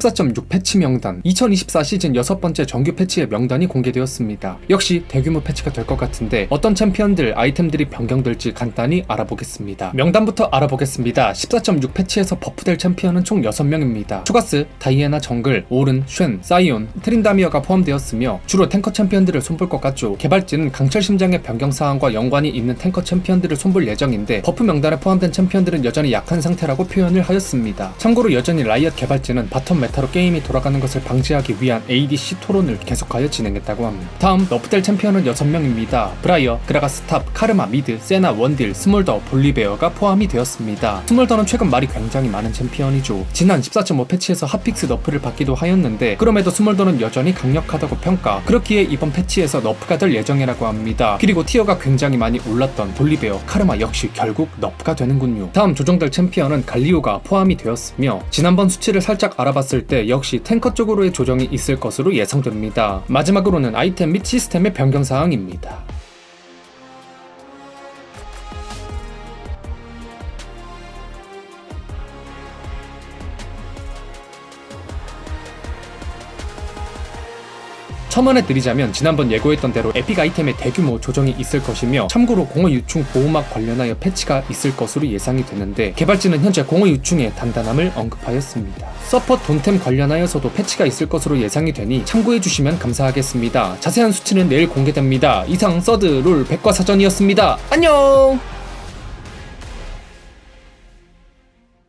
14.6 패치 명단 2024 시즌 여섯 번째 정규 패치의 명단이 공개되었습니다. 역시 대규모 패치가 될 것 같은데 어떤 챔피언들 아이템들이 변경될지 간단히 알아보겠습니다. 명단부터 알아보겠습니다. 14.6 패치에서 버프될 챔피언은 총 6명입니다. 추가스, 다이애나 정글, 오른, 쉔, 사이온, 트린다미어가 포함되었으며 주로 탱커 챔피언들을 손볼 것 같죠. 개발진은 강철 심장의 변경 사항과 연관이 있는 탱커 챔피언들을 손볼 예정인데 버프 명단에 포함된 챔피언들은 여전히 약한 상태라고 표현을 하였습니다. 참고로 여전히 라이엇 개발진은 바텀 메타로 게임이 돌아가는 것을 방지하기 위한 ADC 토론을 계속하여 진행했다고 합니다. 다음 너프될 챔피언은 6명입니다. 브라이어, 그라가스 탑, 카르마, 미드, 세나, 원딜, 스몰더, 볼리베어가 포함이 되었습니다. 스몰더는 최근 말이 굉장히 많은 챔피언이죠. 지난 14.5 패치에서 핫픽스 너프를 받기도 하였는데 그럼에도 스몰더는 여전히 강력하다고 평가. 그렇기에 이번 패치에서 너프가 될 예정이라고 합니다. 그리고 티어가 굉장히 많이 올랐던 볼리베어, 카르마 역시 결국 너프가 되는군요. 다음 조정될 챔피언은 갈리오가 포함이 되었으며 지난번 수치를 살짝 알아봤을 때 역시 탱커 쪽으로의 조정이 있을 것으로 예상됩니다. 마지막으로는 아이템 및 시스템의 변경 사항입니다. 첨언해 드리자면 지난번 예고했던 대로 에픽 아이템의 대규모 조정이 있을 것이며 참고로 공허 유충 보호막 관련하여 패치가 있을 것으로 예상이 되는데 개발진은 현재 공허 유충의 단단함을 언급하였습니다. 서퍼 돈템 관련하여서도 패치가 있을 것으로 예상이 되니 참고해 주시면 감사하겠습니다. 자세한 수치는 내일 공개됩니다. 이상 서드 룰 백과사전이었습니다. 안녕!